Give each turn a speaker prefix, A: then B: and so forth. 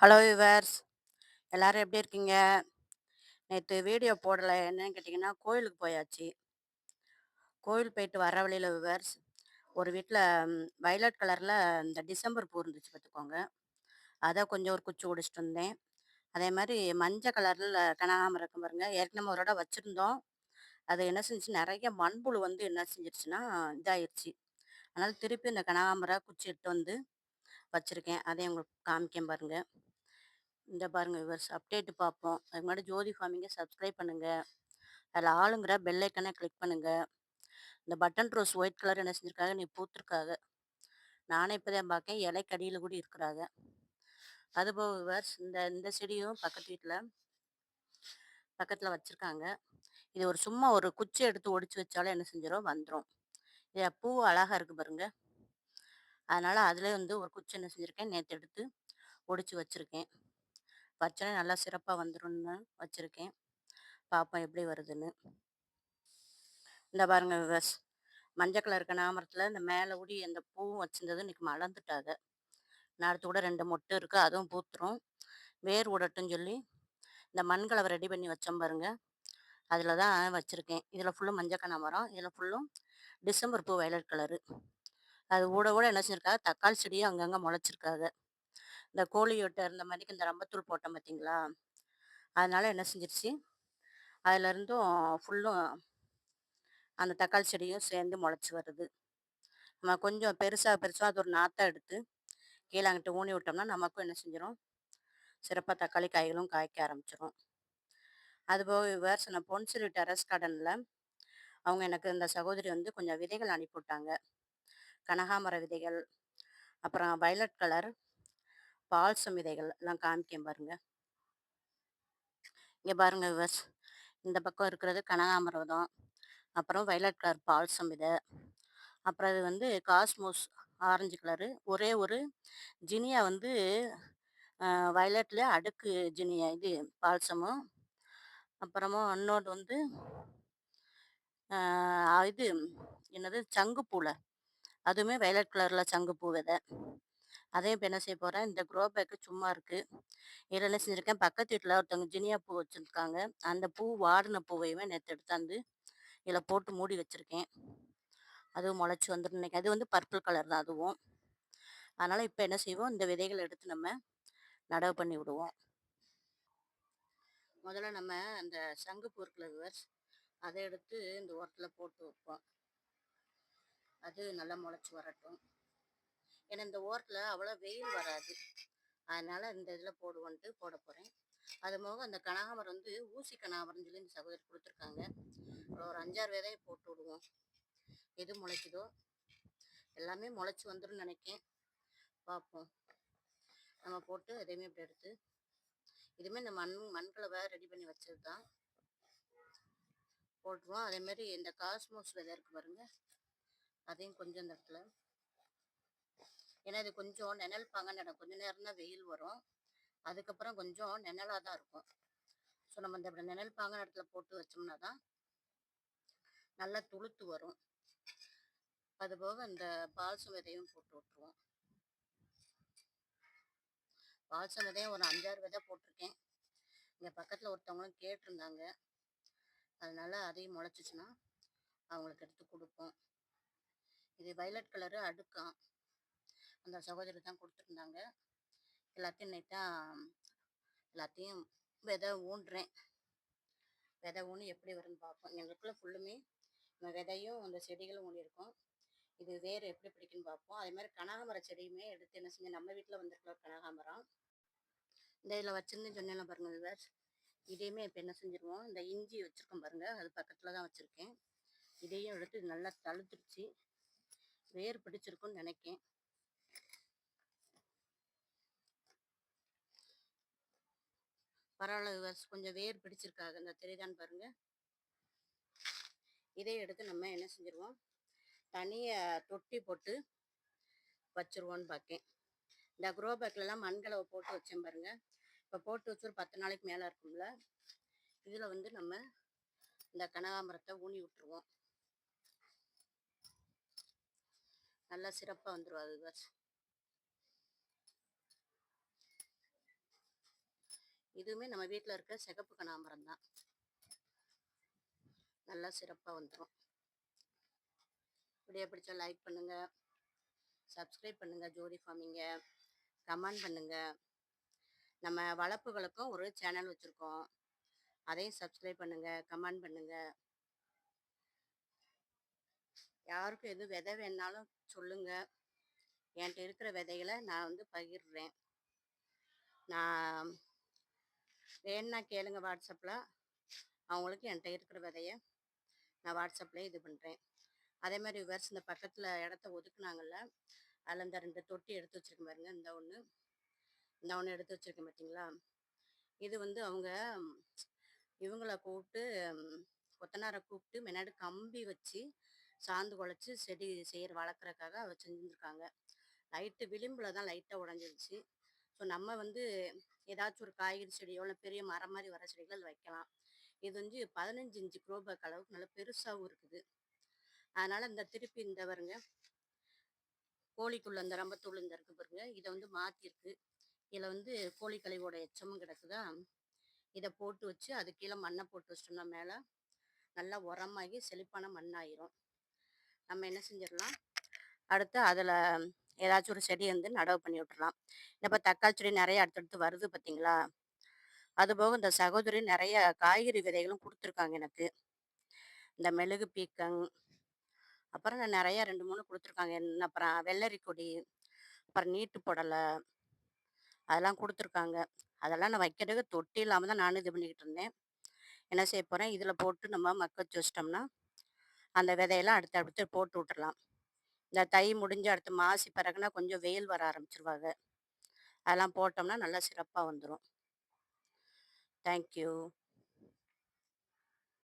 A: Hello viewers எல்லாரும் எப்படி இருக்கீங்க? நேற்று வீடியோ போடலை. என்னன்னு கேட்டிங்கன்னா கோயிலுக்கு போயாச்சு. கோயில் போயிட்டு வர வழியில் விவர்ஸ் ஒரு வீட்டில் வயலட் கலரில் இந்த டிசம்பர் பூ இருந்துச்சு பார்த்துக்கோங்க. அதை கொஞ்சம் ஒரு குச்சி ஒடிச்சிட்டு வந்தேன். அதே மாதிரி மஞ்சள் கலரில் கனகாமரம் இருக்கும் பாருங்க. ஏற்கனவே ஒரு இடம் வச்சுருந்தோம். அது என்ன செஞ்சுச்சு? நிறைய மண்புழு வந்து என்ன செஞ்சிருச்சுன்னா இதாயிருச்சு. அதனால் திருப்பி இந்த கனகாமரம் குச்சி எடுத்து வந்து வச்சுருக்கேன். அதையும் உங்களுக்கு காமிக்கேன் பாருங்கள் இந்த பாருங்க விவர்ஸ் அப்டேட்டு பார்ப்போம் அதுக்கு முன்னாடி ஜோதி ஃபார்மிங்கை சப்ஸ்கிரைப் பண்ணுங்கள் அதில் ஆளுங்கிற பெல் ஐக்கனை கிளிக் பண்ணுங்கள் இந்த பட்டன் ரோஸ் ஒயிட் கலர் என்ன செஞ்சுருக்காங்க நீ பூத்துருக்காங்க. நானே இப்போ தான் பார்க்கேன் இலைக்கடியில் கூட இருக்கிறாங்க. அதுபோக விவர்ஸ் இந்த இந்த செடியும் பக்கத்து வீட்டில் பக்கத்தில் வச்சுருக்காங்க. இது ஒரு சும்மா ஒரு குச்சி எடுத்து ஒடிச்சு வச்சாலும் என்ன செஞ்சிடும் வந்துடும் இது பூ அழகாக இருக்குது பாருங்க. அதனால் அதில் வந்து ஒரு குச்சி என்ன செஞ்சுருக்கேன் நேற்று எடுத்து ஒடிச்சு வச்சுருக்கேன். வச்சோன்னே நல்லா சிறப்பாக வந்துடும்னு வச்சுருக்கேன். பார்ப்போம் எப்படி வருதுன்னு. இந்த பாருங்க விவஸ் மஞ்சள் கலர் கனாமரத்தில் இந்த மேலே ஊடி அந்த பூவும் வச்சிருந்தது இன்றைக்கி மலர்ந்துட்டாங்க நேரத்து கூட ரெண்டு மொட்டு இருக்குது அதுவும் பூத்துரும். வேர் விடட்டும்னு சொல்லி இந்த மண்கலவை ரெடி பண்ணி வச்சோம் பாருங்க. அதில் தான் வச்சுருக்கேன். இதில் ஃபுல்லும் மஞ்சள் கனமரம் இதில் ஃபுல்லும் டிசம்பர் பூ வயலட் கலரு அது ஊட கூட என்ன செஞ்சுருக்காங்க? தக்காளி செடியும் அங்கங்கே முளைச்சிருக்காங்க இந்த கோழியோட்ட இருந்த மாதிரிக்கு இந்த ரம்பத்தூள் போட்டோம் பார்த்தீங்களா அதனால் என்ன செஞ்சிருச்சு? அதிலருந்தும் ஃபுல்லும் அந்த தக்காளி செடியும் சேர்ந்து முளைச்சி வருது. நம்ம கொஞ்சம் பெருசாக பெருசாக அது ஒரு நாற்றை எடுத்து கீழே அங்கிட்ட ஊனி விட்டோம்னா நமக்கும் என்ன செஞ்சிடும் சிறப்பாக தக்காளி காய்களும் காய்க்க ஆரம்பிச்சிடும் அதுபோக வேறு சொன்ன பொன்சிரி டெரஸ் கார்டனில் அவங்க எனக்கு இந்த சகோதரி வந்து கொஞ்சம் விதைகள் அனுப்பிவிட்டாங்க. கனகாமர விதைகள் அப்புறம் வயலட் கலர் பால்சம் விதைகள் எல்லாம் காமிக்கேன் பாருங்க. இங்கே பாருங்க விவஸ் இந்த பக்கம் இருக்கிறது கனகாமரதம் அப்புறம் வயலட் கலர் பால்சம் விதை அப்புறம் அது வந்து காஸ்மோஸ் ஆரஞ்சு கலரு. ஒரே ஒரு ஜினியா வந்து வயலட்டில் அடுக்கு ஜினியா இது பால்சமும் அப்புறமா இன்னொன்று வந்து இது என்னது? சங்குப்பூவில் அதுவுமே வயலட் கலரில் சங்குப்பூ விதை. அதையும் இப்போ என்ன செய்ய போகிறேன் இந்த க்ரோ பேக்கு சும்மா இருக்குது இதில் என்ன செஞ்சுருக்கேன் பக்கத்து வீட்டில் ஒருத்தவங்க ஜினியா பூ வச்சுருக்காங்க. அந்த பூ வாடின பூவையுமே நேற்று எடுத்தாந்து இதில் போட்டு மூடி வச்சுருக்கேன். அதுவும் முளைச்சி வந்துடும் அது வந்து பர்பிள் கலர் தான் அதுவும். அதனால் இப்போ என்ன செய்வோம் இந்த விதைகளை எடுத்து நம்ம நடவு பண்ணி விடுவோம். முதல்ல நம்ம அந்த சங்கு பொருட்களை விவர்ஸ் அதை எடுத்து இந்த ஓரத்தில் போட்டு வைப்போம். அது நல்லா முளைச்சி வரட்டும். ஏன்னா இந்த ஓரத்தில் அவ்வளோ வெயில் வராது. அதனால் இந்த இதில் போடுவோன்ட்டு போட போகிறேன் அது போக அந்த கனகாமரம் வந்து ஊசி கனகாமரம் சொல்லி இந்த சகோதரி கொடுத்துருக்காங்க. ஒரு அஞ்சாறு விதையை போட்டு விடுவோம். எது முளைக்குதோ எல்லாமே முளைச்சி வந்துடும் நினைக்கேன். பார்ப்போம். நம்ம போட்டு எதையுமே இப்படி எடுத்து இதுவுமே இந்த மண் மண்கலவை ரெடி பண்ணி வச்சது தான் போட்டுருவோம் அதேமாரி இந்த காஸ்மோஸ் விதை இருக்கு பாருங்கள் அதையும் கொஞ்சம் இந்த இடத்துல ஏன்னா இது கொஞ்சம் நிழல் பாங்கன்னு இடம் கொஞ்சம் நேரம் தான் வெயில் வரும். அதுக்கப்புறம் கொஞ்சம் நிழலாக தான் இருக்கும். ஸோ நம்ம இந்த இப்படி நிழல் பாங்கன இடத்துல போட்டு வச்சோம்னா தான் நல்லா துளுத்து வரும். அதுபோக இந்த பால்சம் விதையும் போட்டு விட்ருவோம் பால்சம் விதையும் ஒரு அஞ்சாறு விதை போட்டிருக்கேன். இங்கே பக்கத்தில் ஒருத்தவங்களும் கேட்டிருந்தாங்க. அதனால அதையும் முளைச்சிச்சுன்னா அவங்களுக்கு எடுத்து கொடுப்போம். இது வயலட் கலரு அடுக்கான் அந்த சகோதரி தான் கொடுத்துருந்தாங்க. எல்லாத்தையும் நைட்டாக எல்லாத்தையும் விதை ஊன்றேன். விதை ஊனி எப்படி வரும்னு பார்ப்போம். எங்களுக்குள்ள ஃபுல்லுமே விதையும் அந்த செடிகளும் ஊனியிருக்கோம். இது வேறு எப்படி பிடிக்குன்னு பார்ப்போம். அதே மாதிரி கனகாமர செடியுமே எடுத்து என்ன செஞ்சு நம்ம வீட்டில் வந்திருக்கிற கனகாமரம் இந்த இதில் வச்சுருந்து சொன்னேன் பாருங்கள் விவர் இதையுமே இப்போ என்ன செஞ்சிருவோம் இந்த இஞ்சி வச்சுருக்கோம் பாருங்கள் அது பக்கத்தில் தான் வச்சுருக்கேன். இதையும் எடுத்து நல்லா தழுத்துருச்சு வேர் பிடிச்சிருக்குன்னு நினைக்கேன். பரவாயில்ல. கொஞ்சம் வேர் பிடிச்சிருக்காங்க இந்த தெரியுதான்னு பாருங்க. இதை எடுத்து நம்ம என்ன செஞ்சிருவோம்? தனியாக தொட்டி போட்டு வச்சுருவோன்னு பார்க்கேன் இந்த குரோ பேக்லலாம் மண்கலவை போட்டு வச்சேன் பாருங்க. இப்போ போட்டு வச்சு ஒரு பத்து நாளைக்கு மேலே இருக்கும்ல. இதில் வந்து நம்ம இந்த கனகாமரத்தை ஊனி விட்டுருவோம். நல்லா சிறப்பாக வந்துடும் அது இதுவுமே நம்ம வீட்டில் இருக்க சிகப்பு கனகாம்பரம் தான். நல்லா சிறப்பாக வந்துடும் வீடியோ பிடிச்சா லைக் பண்ணுங்கள் சப்ஸ்கிரைப் பண்ணுங்கள் ஜோடி ஃபார்மிங்க. கமெண்ட் பண்ணுங்கள் நம்ம வளர்ப்புகளுக்கும் ஒரு சேனல் வச்சுருக்கோம். அதையும் சப்ஸ்கிரைப் பண்ணுங்கள் கமெண்ட் பண்ணுங்கள் யாருக்கும் எது விதை வேணாலும் சொல்லுங்கள் என்கிட்ட இருக்கிற விதைகளை நான் வந்து பகிர்றேன். நான் வேணுன்னா கேளுங்க வாட்ஸ்அப்பில் அவங்களுக்கு என்கிட்ட இருக்கிற விதையை நான் வாட்ஸ்அப்லேயே இது பண்ணுறேன் அதே மாதிரி விவர்ஸ் இந்த பக்கத்தில் இடத்த ஒதுக்குனாங்கல்ல அதில் இந்த ரெண்டு தொட்டி எடுத்து வச்சுருக்க பாருங்க இந்த ஒன்று இந்த ஒன்று எடுத்து வச்சுருக்கேன் பார்த்தீங்களா இது வந்து அவங்க இவங்கள கூப்பிட்டு கொத்தனாரை கூப்பிட்டு முன்னாடி கம்பி வச்சு சாந்து குழச்சி செடி செய்கிற வளர்க்குறக்காக அவர் செஞ்சுருக்காங்க லைட்டு விளிம்பில் தான் லைட்டாக உடஞ்சிருச்சு. ஸோ நம்ம வந்து ஏதாச்சும் ஒரு காய்கறி செடியோ இல்லை பெரிய மரம் மாதிரி வர செடிகள் அதில் வைக்கலாம். இது வந்து பதினஞ்சு இன்ச்சு குரோபேக் அளவுக்கு நல்லா பெருசாகவும் இருக்குது. அதனால் இந்த திருப்பி இந்த பாருங்க. கோழிக்குள்ள இந்த ரம்பத்தூள் இந்த இருக்கு பாருங்க. இதை வந்து மாற்றிருக்கு இதில் வந்து கோழி கழிவோட எச்சமும் கிடக்குதா? இதை போட்டு வச்சு அது கீழே மண்ணை போட்டு வச்சிட்டோம்னா மேலே நல்லா உரமாகி செழிப்பான மண்ணாயிரும். நம்ம என்ன செஞ்சிடலாம்? அடுத்து அதில் ஏதாச்சும் ஒரு செடி வந்து நடவு பண்ணி விட்டுறலாம். இப்போ தக்காளி செடி நிறைய அடுத்தடுத்து வருது பார்த்தீங்களா? அதுபோக இந்த சகோதரி நிறைய காய்கறி விதைகளும் கொடுத்துருக்காங்க எனக்கு. இந்த மெழுகு பீக்கங் அப்புறம் நான் நிறைய ரெண்டு மூணு கொடுத்துருக்காங்க. என்ன அப்புறம் வெள்ளரி கொடி அப்புறம் நீட்டு புடலை அதெல்லாம் கொடுத்துருக்காங்க. அதெல்லாம் நான் வைக்கிறதுக்கு தொட்டி இல்லாமல் தான் நானும் இது பண்ணிக்கிட்டு இருந்தேன். என்ன செய்ய போகிறேன் இதில் போட்டு நம்ம மக்க வச்சு வச்சிட்டோம்னா அந்த விதையெல்லாம் அடுத்து அடுத்து போட்டு விட்டுறலாம். இந்த தை முடிஞ்ச அடுத்த மாசி பிறகுனா கொஞ்சம் வெயில் வர ஆரம்பிச்சிருவாங்க. அதெல்லாம் போட்டோம்னா நல்லா சிறப்பாக வந்துடும் தேங்க்யூ